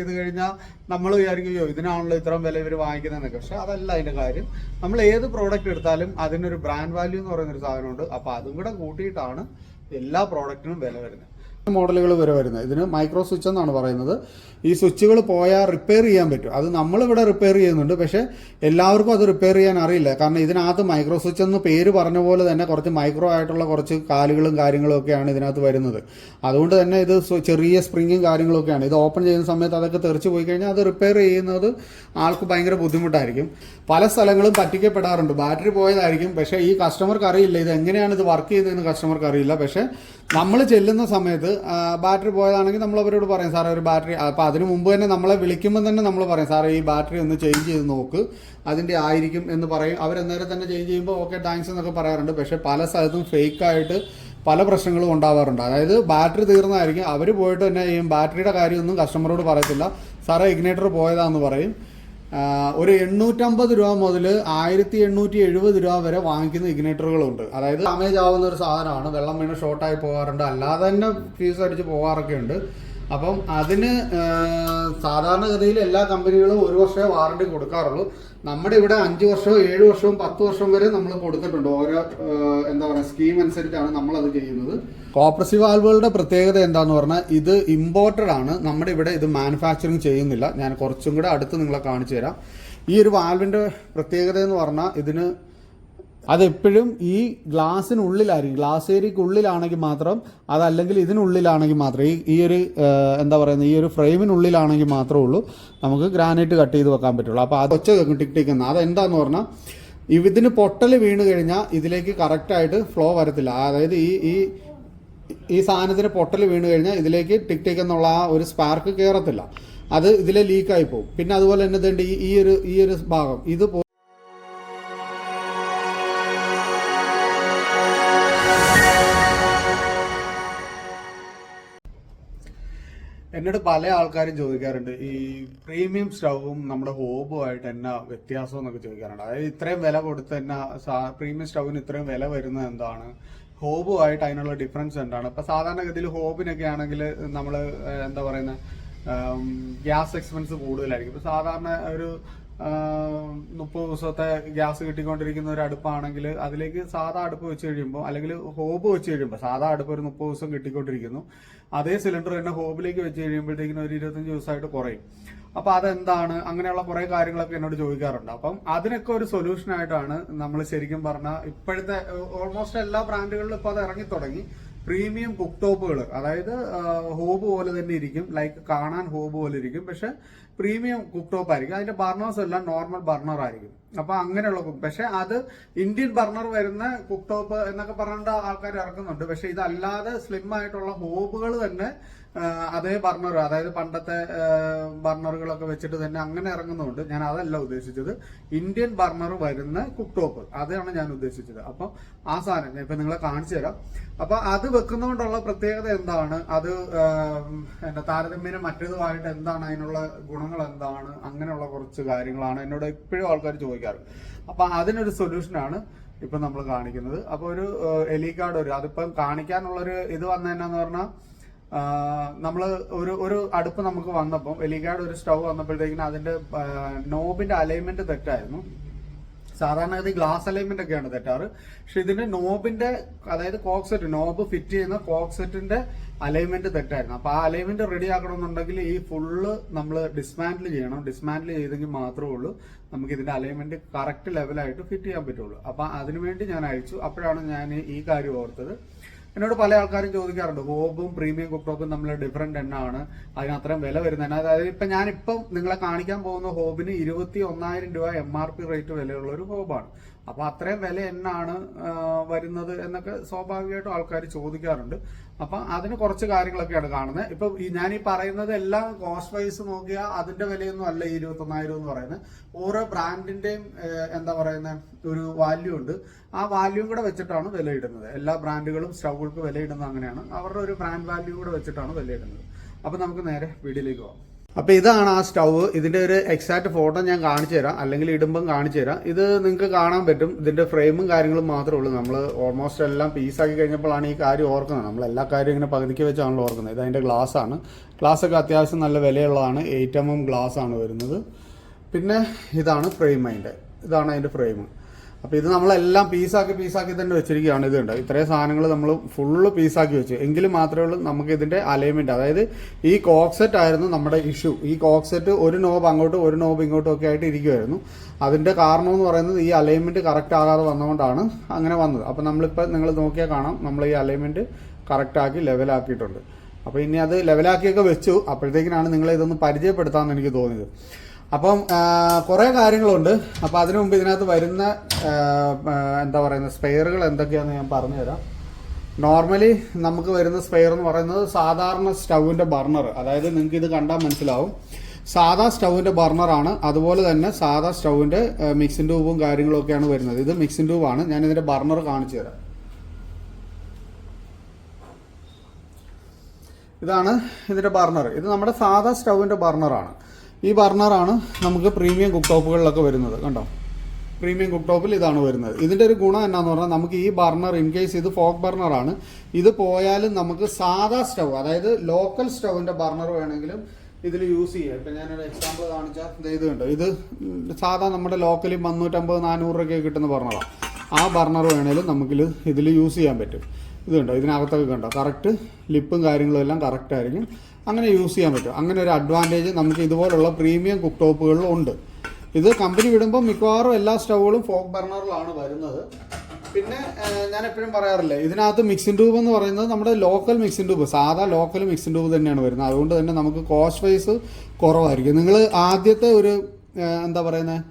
ചെയ്ത് കഴിഞ്ഞാൽ നമ്മൾ വിചാരിക്കും "അയ്യോ, ഇതിനാണല്ലോ ഇത്രയും വില ഇവർ വാങ്ങിക്കുന്നതെന്നൊക്കെ. പക്ഷെ അതല്ല അതിന്റെ കാര്യം. നമ്മൾ ഏത് പ്രോഡക്റ്റ് എടുത്താലും അതിനൊരു ബ്രാൻഡ് വാല്യൂ എന്ന് പറയുന്നൊരു സാധനമുണ്ട്. അപ്പോൾ അതും കൂടെ കൂട്ടിയിട്ടാണ് എല്ലാ പ്രോഡക്റ്റിനും വില വരുന്നത്. മോഡലുകൾ വരെ വരുന്നത്. ഇതിന് മൈക്രോ സ്വിച്ച് എന്നാണ് പറയുന്നത്. ഈ സ്വിച്ചുകൾ പോയാൽ റിപ്പയർ ചെയ്യാൻ പറ്റും. അത് നമ്മളിവിടെ റിപ്പയർ ചെയ്യുന്നുണ്ട്. പക്ഷേ എല്ലാവർക്കും അത് റിപ്പയർ ചെയ്യാൻ അറിയില്ല. കാരണം ഇതിനകത്ത് മൈക്രോ സ്വിച്ച് എന്ന് പേര് പറഞ്ഞ പോലെ തന്നെ കുറച്ച് മൈക്രോ ആയിട്ടുള്ള കുറച്ച് കാലുകളും കാര്യങ്ങളും ഒക്കെയാണ് ഇതിനകത്ത് വരുന്നത്. അതുകൊണ്ട് തന്നെ ഇത് ചെറിയ സ്പ്രിങ്ങും കാര്യങ്ങളൊക്കെയാണ്. ഇത് ഓപ്പൺ ചെയ്യുന്ന സമയത്ത് അതൊക്കെ തെറിച്ച് പോയി കഴിഞ്ഞാൽ അത് റിപ്പയർ ചെയ്യുന്നത് ആൾക്ക് ഭയങ്കര ബുദ്ധിമുട്ടായിരിക്കും. പല സ്ഥലങ്ങളും പറ്റിക്കപ്പെടാറുണ്ട്. ബാറ്ററി പോയതായിരിക്കും. പക്ഷേ ഈ കസ്റ്റമർക്ക് അറിയില്ല. ഇത് എങ്ങനെയാണ് ഇത് വർക്ക് ചെയ്യുന്നതെന്ന് കസ്റ്റമർക്ക് അറിയില്ല. പക്ഷേ നമ്മൾ ചെല്ലുന്ന സമയത്ത് ബാറ്ററി പോയതാണെങ്കിൽ നമ്മൾ അവരോട് പറയും സാറേ ഒരു ബാറ്ററി അപ്പോൾ അതിന് മുമ്പ് തന്നെ നമ്മളെ വിളിക്കുമ്പോൾ തന്നെ നമ്മൾ പറയും സാറേ ഈ ബാറ്ററി ഒന്ന് ചേഞ്ച് ചെയ്ത് നോക്ക്. അതിന്റെ ആയിരിക്കും എന്ന് പറയും. അവരന്നേരം തന്നെ ചേഞ്ച് ചെയ്യുമ്പോൾ ഓക്കെ താങ്ക്സ് എന്നൊക്കെ പറയാറുണ്ട്. പക്ഷേ പല സ്ഥലത്തും ഫേക്കായിട്ട് പല പ്രശ്നങ്ങളും ഉണ്ടാവാറുണ്ട്. അതായത് ബാറ്ററി തീർന്നതായിരിക്കും അവർ പോയിട്ട് തന്നെ ചെയ്യും ബാറ്ററിയുടെ കാര്യമൊന്നും കസ്റ്റമറോട് പറയത്തില്ല. സാറേ ഇഗ്നേറ്റർ പോയതാന്ന് പറയും. ഒരു എണ്ണൂറ്റമ്പത് രൂപ മുതൽ ആയിരത്തി എണ്ണൂറ്റി എഴുപത് രൂപ വരെ വാങ്ങിക്കുന്ന ഇഗ്നേറ്ററുകളുണ്ട്. അതായത് ഡാമേജ് ആവുന്ന ഒരു സാധനമാണ്. വെള്ളം വീണ് ഷോർട്ടായി പോകാറുണ്ട്. അല്ലാതെ തന്നെ ഫീസ് അടിച്ച് പോകാറൊക്കെ ഉണ്ട് അപ്പം അതിന് സാധാരണഗതിയിൽ എല്ലാ കമ്പനികളും ഒരു വർഷമേ വാറണ്ടി കൊടുക്കാറുള്ളൂ. നമ്മുടെ ഇവിടെ അഞ്ച് വർഷവും ഏഴ് വർഷവും പത്ത് വർഷം വരെ നമ്മൾ കൊടുത്തിട്ടുണ്ട്. ഓരോ എന്താ പറയുക സ്കീം അനുസരിച്ചാണ് നമ്മൾ അത് ചെയ്യുന്നത്. കോപ്രസീവ് വാൽവുകളുടെ പ്രത്യേകത എന്താന്ന് പറഞ്ഞാൽ ഇത് ഇമ്പോർട്ടഡ് ആണ്. നമ്മുടെ ഇവിടെ ഇത് മാനുഫാക്ചറിങ് ചെയ്യുന്നില്ല. ഞാൻ കുറച്ചും കൂടെ അടുത്ത് നിങ്ങളെ കാണിച്ചു തരാം. ഈ ഒരു വാൽവിന്റെ പ്രത്യേകത എന്ന് പറഞ്ഞാൽ ഇതിന് അതെപ്പോഴും ഈ ഗ്ലാസ്സിനുള്ളിലായിരിക്കും. ഗ്ലാസ് ഏരിയക്കുള്ളിലാണെങ്കിൽ മാത്രം അതല്ലെങ്കിൽ ഇതിനുള്ളിലാണെങ്കിൽ മാത്രം. ഈ ഈ ഒരു എന്താ പറയുന്നത് ഈ ഒരു ഫ്രെയിമിനുള്ളിലാണെങ്കിൽ മാത്രമേ ഉള്ളൂ നമുക്ക് ഗ്രാനൈറ്റ് കട്ട് ചെയ്ത് വെക്കാൻ പറ്റുള്ളൂ. അപ്പോൾ അത് ഒച്ച ടിക് ടിക് എന്ന്. അതെന്താന്ന് പറഞ്ഞാൽ ഇതിന് പൊട്ടൽ വീണ് കഴിഞ്ഞാൽ ഇതിലേക്ക് കറക്റ്റായിട്ട് ഫ്ലോ വരത്തില്ല. അതായത് ഈ ഈ ഈ സാധനത്തിന് പൊട്ടൽ വീണ് കഴിഞ്ഞാൽ ഇതിലേക്ക് ടിക് ടിക് എന്നുള്ള ആ ഒരു സ്പാർക്ക് കയറത്തില്ല അത് ഇതിലെ ലീക്കായി പോകും പിന്നെ അതുപോലെ തന്നെ ഈ ഒരു ഈ ഒരു ഭാഗം. ഇത് എന്നോട് പല ആൾക്കാരും ചോദിക്കാറുണ്ട് ഈ പ്രീമിയം സ്റ്റൗവും നമ്മുടെ ഹോബുമായിട്ട് എന്നാ വ്യത്യാസം എന്നൊക്കെ ചോദിക്കാറുണ്ട്. അതായത് ഇത്രയും വില കൊടുത്ത് എന്നാ പ്രീമിയം സ്റ്റൗവിന് ഇത്രയും വില വരുന്നത് എന്താണ്? ഹോബും ആയിട്ട് അതിനുള്ള ഡിഫറൻസ് എന്താണ്? ഇപ്പൊ സാധാരണഗതിയിൽ ഹോബിനൊക്കെ ആണെങ്കിൽ നമ്മൾ എന്താ പറയുന്ന ഗ്യാസ് എക്സ്പെൻസ് കൂടുതലായിരിക്കും. ഇപ്പൊ സാധാരണ ഒരു മുപ്പത് ദിവസത്തെ ഗ്യാസ് കിട്ടിക്കൊണ്ടിരിക്കുന്ന ഒരു അടുപ്പാണെങ്കിൽ അതിലേക്ക് സാധാ അടുപ്പ് വെച്ച് കഴിയുമ്പോൾ അല്ലെങ്കിൽ ഹോബ് വെച്ച് കഴിയുമ്പോൾ സാധാ അടുപ്പ് ഒരു മുപ്പത് ദിവസം കിട്ടിക്കൊണ്ടിരിക്കുന്നു. അതേ സിലിണ്ടർ തന്നെ ഹോബിലേക്ക് വെച്ച് കഴിയുമ്പോഴത്തേക്കിനും ഒരു ഇരുപത്തഞ്ച് ദിവസമായിട്ട് കുറയും. അപ്പൊ അതെന്താണ്? അങ്ങനെയുള്ള കുറെ കാര്യങ്ങളൊക്കെ എന്നോട് ചോദിക്കാറുണ്ട്. അപ്പം അതിനൊക്കെ ഒരു സൊല്യൂഷൻ ആയിട്ടാണ് നമ്മൾ ശരിക്കും പറഞ്ഞാൽ ഇപ്പോഴത്തെ ഓൾമോസ്റ്റ് എല്ലാ ബ്രാൻഡുകളിലും ഇപ്പൊ അത് ഇറങ്ങി തുടങ്ങി. പ്രീമിയം കുക്ക് ടോപ്പുകൾ അതായത് ഹോബ് പോലെ തന്നെ ഇരിക്കും. ലൈക്ക് കാണാൻ ഹോബ് പോലെ ഇരിക്കും. പക്ഷെ പ്രീമിയം കുക്ക് ടോപ്പ് ആയിരിക്കും അതിന്റെ ബർണേഴ്സ് എല്ലാം നോർമൽ ബർണർ ആയിരിക്കും അപ്പൊ അങ്ങനെയുള്ള കുക്ക് പക്ഷെ അത് ഇന്ത്യൻ ബർണർ വരുന്ന കുക്ക് ടോപ്പ് എന്നൊക്കെ പറഞ്ഞിട്ട് ആൾക്കാർ ഇറക്കുന്നുണ്ട്. പക്ഷെ ഇതല്ലാതെ സ്ലിം ആയിട്ടുള്ള ഹോബുകൾ തന്നെ അതേ ബർണർ അതായത് പണ്ടത്തെ ബർണറുകളൊക്കെ വെച്ചിട്ട് തന്നെ അങ്ങനെ ഇറങ്ങുന്നുണ്ട്. ഞാൻ അതല്ല ഉദ്ദേശിച്ചത്. ഇന്ത്യൻ ബർണർ വരുന്ന കുക്ക് ടോപ്പ് അതാണ് ഞാൻ ഉദ്ദേശിച്ചത്. അപ്പൊ ആ സാധനം ഇപ്പൊ നിങ്ങളെ കാണിച്ചു തരാം. അപ്പൊ അത് വെക്കുന്നതുകൊണ്ടുള്ള പ്രത്യേകത എന്താണ്? അത് എന്താ താരതമ്യേന മറ്റേതുമായിട്ട് എന്താണ് അതിനുള്ള ഗുണങ്ങൾ എന്താണ് അങ്ങനെയുള്ള കുറച്ച് കാര്യങ്ങളാണ് എന്നോട് എപ്പോഴും ആൾക്കാർ ചോദിക്കാറ്. അപ്പൊ അതിനൊരു സൊല്യൂഷനാണ് ഇപ്പൊ നമ്മൾ കാണിക്കുന്നത്. അപ്പൊ ഒരു എലി കാർഡ് ഒരു അതിപ്പം കാണിക്കാനുള്ളൊരു ഇത് വന്നതെന്നു പറഞ്ഞാൽ നമ്മൾ ഒരു ഒരു അടുപ്പ് നമുക്ക് വന്നപ്പം എലിഗാർഡ് ഒരു സ്റ്റൗ വന്നപ്പോഴത്തേക്കിനും അതിന്റെ നോബിന്റെ അലൈൻമെന്റ് തെറ്റായിരുന്നു. സാധാരണഗതി ഗ്ലാസ് അലൈൻമെന്റ് ഒക്കെയാണ് തെറ്റാറ്. പക്ഷെ ഇതിന്റെ നോബിന്റെ അതായത് കോക്സെറ്റ് നോബ് ഫിറ്റ് ചെയ്യുന്ന കോക്സെറ്റിന്റെ അലൈൻമെന്റ് തെറ്റായിരുന്നു. അപ്പൊ ആ അലൈൻമെന്റ് റെഡി ആക്കണമെന്നുണ്ടെങ്കിൽ ഈ ഫുള്ള് നമ്മൾ ഡിസ്മാൻഡിൽ ചെയ്യണം. ഡിസ്മാൻഡിൽ ചെയ്തെങ്കിൽ മാത്രമേ ഉള്ളൂ നമുക്ക് ഇതിന്റെ അലൈൻമെന്റ് കറക്റ്റ് ലെവലായിട്ട് ഫിറ്റ് ചെയ്യാൻ പറ്റുള്ളൂ. അപ്പൊ അതിനുവേണ്ടി ഞാൻ അയച്ചു. അപ്പോഴാണ് ഞാൻ ഈ കാര്യം ഓർത്തത്. എന്നോട് പല ആൾക്കാരും ചോദിക്കാറുണ്ട്. ഹോബും പ്രീമിയം കുക്ടോപ്പും നമ്മൾ ഡിഫറെന്റ് എണ്ണാണ് അതിന് അത്രയും വില വരുന്നത്. അതായത് ഇപ്പൊ ഞാനിപ്പം നിങ്ങളെ കാണിക്കാൻ പോകുന്ന ഹോബിന് ഇരുപത്തി ഒന്നായിരം രൂപ എം ആർ പി റേറ്റ് വിലയുള്ള ഒരു ഹോബാണ്. അപ്പൊ അത്രയും വില എന്നാണ് വരുന്നത് എന്നൊക്കെ സ്വാഭാവികമായിട്ടും ആൾക്കാർ ചോദിക്കാറുണ്ട്. അപ്പൊ അതിന് കുറച്ച് കാര്യങ്ങളൊക്കെയാണ് കാണുന്നത്. ഇപ്പൊ ഈ ഞാൻ ഈ പറയുന്നത് എല്ലാം കോസ്റ്റ് വൈസ് നോക്കിയാൽ അതിന്റെ വിലയൊന്നും അല്ല ഈ ഇരുപത്തി ഒന്നായിരം എന്ന് പറയുന്നത്. ഓരോ ബ്രാൻഡിന്റെയും എന്താ പറയുന്ന ഒരു വാല്യൂ ഉണ്ട്. ആ വാല്യൂ കൂടെ വെച്ചിട്ടാണ് വിലയിടുന്നത്. എല്ലാ ബ്രാൻഡുകളും സ്റ്റൗകൾക്ക് വിലയിടുന്നത് അങ്ങനെയാണ്. അവരുടെ ഒരു ബ്രാൻഡ് വാല്യൂ കൂടെ വെച്ചിട്ടാണ് വിലയിടുന്നത്. അപ്പൊ നമുക്ക് നേരെ വീഡിയോയിലേക്ക് പോകാം. അപ്പോൾ ഇതാണ് ആ സ്റ്റൗവ് ഇതിന്റെ ഒരു എക്സാക്ട് ഫോട്ടോ ഞാൻ കാണിച്ചു തരാം. അല്ലെങ്കിൽ ഇടുമ്പം കാണിച്ചു തരാം. ഇത് നിങ്ങൾക്ക് കാണാൻ പറ്റും. ഇതിന്റെ ഫ്രെയിമും കാര്യങ്ങളും മാത്രമേ ഉള്ളൂ. നമ്മൾ ഓൾമോസ്റ്റ് എല്ലാം പീസാക്കി കഴിഞ്ഞപ്പോഴാണ് ഈ കാര്യം ഓർക്കുന്നത്. നമ്മൾ എല്ലാ കാര്യവും ഇങ്ങനെ പകുതിക്ക് വെച്ചാണല്ലോ ഓർക്കുന്നത്. ഇത് അതിന്റെ ഗ്ലാസ് ആണ്. ഗ്ലാസ് ഒക്കെ അത്യാവശ്യം നല്ല വിലയുള്ളതാണ്. എയ്റ്റ് എം എം ഗ്ലാസ് ആണ് വരുന്നത്. പിന്നെ ഇതാണ് ഫ്രെയിം അതിന്റെ. ഇതാണ് അതിന്റെ ഫ്രെയിം അപ്പോൾ ഇത് നമ്മളെല്ലാം പീസാക്കി പീസാക്കി തന്നെ വെച്ചിരിക്കുകയാണ് ഇത് ഇതുണ്ട് ഇത്രയും സാധനങ്ങൾ നമ്മൾ ഫുള്ള് പീസാക്കി വെച്ചു. എങ്കിൽ മാത്രമേ ഉള്ളൂ നമുക്ക് ഇതിന്റെ അലൈൻമെന്റ് അതായത് ഈ കോക്സെറ്റ് ആയിരുന്നു നമ്മുടെ ഇഷ്യൂ ഈ കോക്സെറ്റ് ഒരു നോബ് അങ്ങോട്ടും ഒരു നോബ് ഇങ്ങോട്ടും ഒക്കെ ആയിട്ട് ഇരിക്കുമായിരുന്നു അതിന്റെ കാരണം എന്ന് പറയുന്നത് ഈ അലൈൻമെന്റ് കറക്റ്റ് ആകാതെ വന്നുകൊണ്ടാണ് അങ്ങനെ വന്നത്. അപ്പോൾ നമ്മളിപ്പോൾ നിങ്ങൾ നോക്കിയാൽ കാണാം നമ്മൾ ഈ അലൈൻമെന്റ് കറക്റ്റ് ആക്കി ലെവലാക്കിയിട്ടുണ്ട് അപ്പോൾ ഇനി അത് ലെവലാക്കിയൊക്കെ വെച്ചു. അപ്പോഴത്തേക്കിനാണ് നിങ്ങളെ ഇതൊന്ന് പരിചയപ്പെടുത്താമെന്ന് എനിക്ക് തോന്നിയത്. അപ്പം കുറേ കാര്യങ്ങളുണ്ട്. അപ്പോൾ അതിനു മുമ്പ് ഇതിനകത്ത് വരുന്ന എന്താ പറയുന്ന സ്പെയറുകൾ എന്തൊക്കെയാണെന്ന് ഞാൻ പറഞ്ഞുതരാം. നോർമലി നമുക്ക് വരുന്ന സ്പെയർ എന്ന് പറയുന്നത് സാധാരണ സ്റ്റൗവിന്റെ ബർണർ. അതായത് നിങ്ങൾക്ക് ഇത് കണ്ടാൽ മനസ്സിലാവും. സാധാ സ്റ്റൗവിന്റെ ബർണറാണ് അതുപോലെ തന്നെ സാധാ സ്റ്റൗവിന്റെ മിക്സിംഗ് ട്യൂബും കാര്യങ്ങളും ഒക്കെയാണ് വരുന്നത്. ഇത് മിക്സിംഗ് ട്യൂബാണ് ഞാൻ ഇതിന്റെ ബർണർ കാണിച്ചു തരാം. ഇതാണ് ഇതിന്റെ ബർണർ. ഇത് നമ്മുടെ സാധാ സ്റ്റൗവിന്റെ ബർണറാണ് ഈ ബർണറാണ് നമുക്ക് പ്രീമിയം കുക്ക് ടോപ്പുകളിലൊക്കെ വരുന്നത് കണ്ടോ? പ്രീമിയം കുക്ക് ടോപ്പിൽ ഇതാണ് വരുന്നത്. ഇതിന്റെ ഒരു ഗുണം എന്നാന്ന് പറഞ്ഞാൽ നമുക്ക് ഈ ബർണർ ഇൻ കേസ് ഇത് ഫോക്ക് ബർണറാണ് ഇത് പോയാലും നമുക്ക് സാധാ സ്റ്റൗ അതായത് ലോക്കൽ സ്റ്റവിന്റെ ബർണർ വേണമെങ്കിലും ഇതിൽ യൂസ് ചെയ്യാം. ഇപ്പം ഞാനൊരു എക്സാമ്പിൾ കാണിച്ചാൽ ഇത് കണ്ടോ? ഇത് സാധാ നമ്മുടെ ലോക്കലിൽ മുന്നൂറ്റമ്പത് നാനൂറ് രൂപയ്ക്ക് കിട്ടുന്ന ബർണറാണ് ആ ബർണർ വേണേലും നമുക്ക് ഇതിൽ യൂസ് ചെയ്യാൻ പറ്റും. ഇത് കണ്ടോ? ഇതിനകത്തൊക്കെ കണ്ടോ? കറക്റ്റ് ലിപ്പും കാര്യങ്ങളും എല്ലാം കറക്റ്റ് ആയിരിക്കും. അങ്ങനെ യൂസ് ചെയ്യാൻ പറ്റും. അങ്ങനെ ഒരു അഡ്വാന്റേജ് നമുക്ക് ഇതുപോലുള്ള പ്രീമിയം കുക്ക് ടോപ്പുകളിലും ഉണ്ട്. ഇത് കമ്പനി വിടുമ്പോൾ മിക്കവാറും എല്ലാ സ്റ്റൗകളും ഫോക്ക് ബർണറിലാണ് വരുന്നത്. പിന്നെ ഞാൻ എപ്പോഴും പറയാറില്ലേ ഇതിനകത്ത് മിക്സിംഗ് ട്യൂബ് എന്ന് പറയുന്നത് നമ്മുടെ ലോക്കൽ മിക്സിംഗ് ട്യൂബ് സാധാ ലോക്കൽ മിക്സിംഗ് ട്യൂബ് തന്നെയാണ് വരുന്നത്. അതുകൊണ്ട് തന്നെ നമുക്ക് കോസ്റ്റ് വൈസ് കുറവായിരിക്കും. നിങ്ങൾ ആദ്യത്തെ ഒരു എന്താ പറയുന്നത്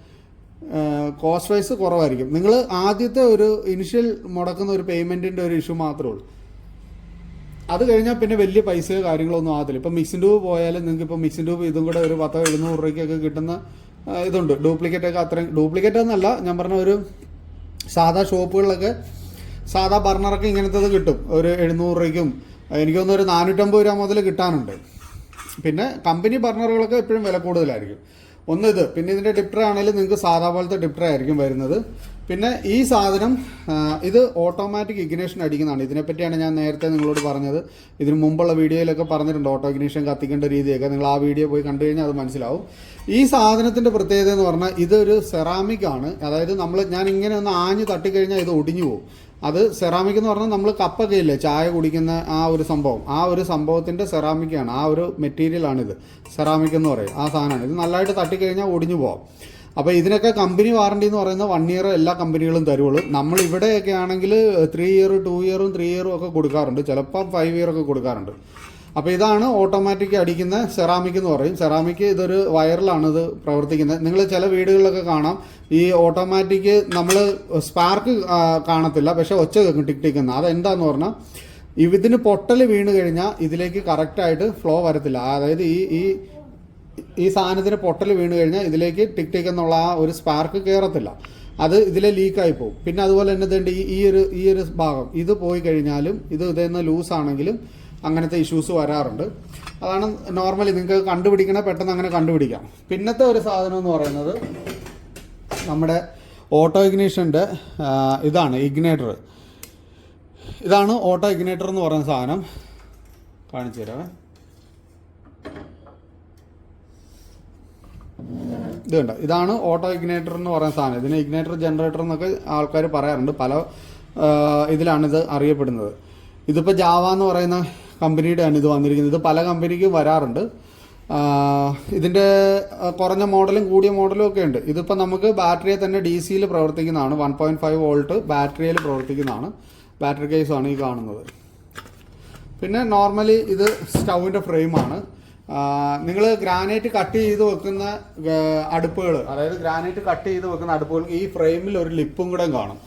കോസ്റ്റ് വൈസ് കുറവായിരിക്കും. നിങ്ങൾ ആദ്യത്തെ ഒരു ഇനിഷ്യൽ മുടക്കുന്ന ഒരു പേയ്മെന്റിന്റെ ഒരു ഇഷ്യൂ മാത്രമേ ഉള്ളൂ. അത് കഴിഞ്ഞാൽ പിന്നെ വലിയ പൈസ കാര്യങ്ങളൊന്നും ആകത്തില്ല ഇപ്പം മിക്സിൻ ട്യൂബ് പോയാലും നിങ്ങൾക്ക് ഇപ്പം മിക്സിൻ ട്യൂബ് ഇതും കൂടെ ഒരു പത്തോ എഴുന്നൂറ് രൂപയ്ക്കൊക്കെ കിട്ടുന്ന ഇതുണ്ട്. ഡ്യൂപ്ലിക്കേറ്റ് ഒക്കെ അത്രയും ഡ്യൂപ്ലിക്കേറ്റ് ഒന്നല്ല ഞാൻ പറഞ്ഞ ഒരു സാധാ ഷോപ്പുകളിലൊക്കെ സാധാ ബർണറൊക്കെ ഇങ്ങനത്തത് കിട്ടും. ഒരു എഴുന്നൂറ് രൂപയ്ക്കും. എനിക്ക് തോന്നുന്നു ഒരു നാനൂറ്റമ്പത് രൂപ മുതൽ കിട്ടാനുണ്ട്. പിന്നെ കമ്പനി ബർണറുകളൊക്കെ എപ്പോഴും വില കൂടുതലായിരിക്കും. ഒന്ന് ഇത് പിന്നെ ഇതിന്റെ ഡിപ്റ്റർ ആണെങ്കിലും നിങ്ങൾക്ക് സാധാ പോലത്തെ ഡിപ്റ്റർ ആയിരിക്കും വരുന്നത്. പിന്നെ ഈ സാധനം ഇത് ഓട്ടോമാറ്റിക് ഇഗ്നേഷൻ അടിക്കുന്നതാണ്. ഇതിനെപ്പറ്റിയാണ് ഞാൻ നേരത്തെ നിങ്ങളോട് പറഞ്ഞത്. ഇതിന് മുമ്പുള്ള വീഡിയോയിലൊക്കെ പറഞ്ഞിട്ടുണ്ട് ഓട്ടോ ഇഗ്നേഷൻ കത്തിക്കേണ്ട രീതിയൊക്കെ. നിങ്ങൾ ആ വീഡിയോ പോയി കണ്ടു കഴിഞ്ഞാൽ അത് മനസ്സിലാവും. ഈ സാധനത്തിന്റെ പ്രത്യേകത എന്ന് പറഞ്ഞാൽ ഇതൊരു സെറാമിക് ആണ്. അതായത് നമ്മൾ ഞാൻ ഇങ്ങനെ ഒന്ന് ആഞ്ഞ് തട്ടിക്കഴിഞ്ഞാൽ ഇത് ഒടിഞ്ഞു പോകും. അത് സെറാമിക് എന്ന് പറഞ്ഞാൽ നമ്മൾ കപ്പൊക്കെ ഇല്ലേ ചായ കുടിക്കുന്ന ആ ഒരു സംഭവം. ആ ഒരു സംഭവത്തിന്റെ സെറാമിക്കാണ് ആ ഒരു മെറ്റീരിയലാണിത് സെറാമിക് എന്ന് പറയും. ആ സാധനമാണ്. ഇത് നല്ലതായിട്ട് തട്ടിക്കഴിഞ്ഞാൽ ഒടിഞ്ഞു പോകാം അപ്പോൾ ഇതിനൊക്കെ കമ്പനി വാറണ്ടി എന്ന് പറയുന്ന വൺ ഇയർ എല്ലാ കമ്പനികളും തരുള്ളൂ നമ്മൾ ഇവിടെയൊക്കെ ആണെങ്കിൽ ത്രീ ഇയർ ടു ഇയറും ത്രീ ഇയറും ഒക്കെ കൊടുക്കാറുണ്ട്. ചിലപ്പോൾ ഫൈവ് ഇയർ ഒക്കെ കൊടുക്കാറുണ്ട്. അപ്പോൾ ഇതാണ് ഓട്ടോമാറ്റിക് അടിക്കുന്ന സെറാമിക് എന്ന് പറയും. സെറാമിക് ഇതൊരു വയറിലാണ് ഇത് പ്രവർത്തിക്കുന്നത്. നിങ്ങൾ ചില വീടുകളിലൊക്കെ കാണാം. ഈ ഓട്ടോമാറ്റിക് നമ്മൾ സ്പാർക്ക് കാണത്തില്ല. പക്ഷെ ഒച്ച കേൾക്കും ടിക് ടിക് എന്ന്. അതെന്താന്ന് പറഞ്ഞാൽ ഇതിന് പൊട്ടൽ വീണ് കഴിഞ്ഞാൽ ഇതിലേക്ക് കറക്റ്റായിട്ട് ഫ്ലോ വരത്തില്ല. അതായത് ഈ ഈ ഈ സാധനത്തിന് പൊട്ടൽ വീണ് കഴിഞ്ഞാൽ ഇതിലേക്ക് ടിക് ടിക് എന്നുള്ള ആ ഒരു സ്പാർക്ക് കയറത്തില്ല അത് ഇതിലെ ലീക്കായി പോകും. പിന്നെ അതുപോലെ തന്നെ ഇതുണ്ട് ഈ ഒരു ഈ ഒരു ഭാഗം. ഇത് പോയി കഴിഞ്ഞാലും ഇത് ഇതെന്ന് ലൂസ് ആണെങ്കിലും അങ്ങനത്തെ ഇഷ്യൂസ് വരാറുണ്ട്. അതാണ് നോർമലി നിങ്ങൾക്ക് കണ്ടുപിടിക്കണേ പെട്ടെന്ന് അങ്ങനെ കണ്ടുപിടിക്കാം. പിന്നത്തെ ഒരു സാധനം എന്ന് പറയുന്നത് നമ്മുടെ ഓട്ടോ ഇഗ്നീഷന്റെ ഇതാണ് ഇഗ്നേറ്റർ ഇതാണ് ഓട്ടോ ഇഗ്നേറ്റർ എന്ന് പറയുന്ന സാധനം. കാണിച്ചു തരാമേ ഇത് ഇതാണ് ഓട്ടോ ഇഗ്നേറ്റർ എന്ന് പറയുന്ന സാധനം. ഇതിന് ഇഗ്നേറ്റർ ജനറേറ്റർ എന്നൊക്കെ ആൾക്കാർ പറയാറുണ്ട്. പല ഇതിലാണിത് ഇതിലാണ് ഇത് അറിയപ്പെടുന്നത്. ഇതിപ്പോൾ ജാവ എന്ന് പറയുന്ന കമ്പനിയുടെയാണ് ഇത് വന്നിരിക്കുന്നത്. ഇത് പല കമ്പനിക്കും വരാറുണ്ട്. ഇതിന്റെ കുറഞ്ഞ മോഡലും കൂടിയ മോഡലും ഒക്കെ ഉണ്ട്. ഇതിപ്പോൾ നമുക്ക് ബാറ്ററിയെ തന്നെ ഡി സിയിൽ പ്രവർത്തിക്കുന്നതാണ്. വൺ പോയിന്റ് ഫൈവ് വോൾട്ട് ബാറ്ററിയിൽ പ്രവർത്തിക്കുന്നതാണ്. ബാറ്ററി കേസാണ് ഈ കാണുന്നത്. പിന്നെ നോർമലി ഇത് സ്റ്റൗവിന്റെ ഫ്രെയിമാണ് നിങ്ങൾ ഗ്രാനൈറ്റ് കട്ട് ചെയ്ത് വെക്കുന്ന അടുപ്പുകൾ അതായത് ഗ്രാനൈറ്റ് കട്ട് ചെയ്ത് വെക്കുന്ന അടുപ്പുകൾക്ക് ഈ ഫ്രെയിമിൽ ഒരു ലിപ്പും കൂടെ കാണും.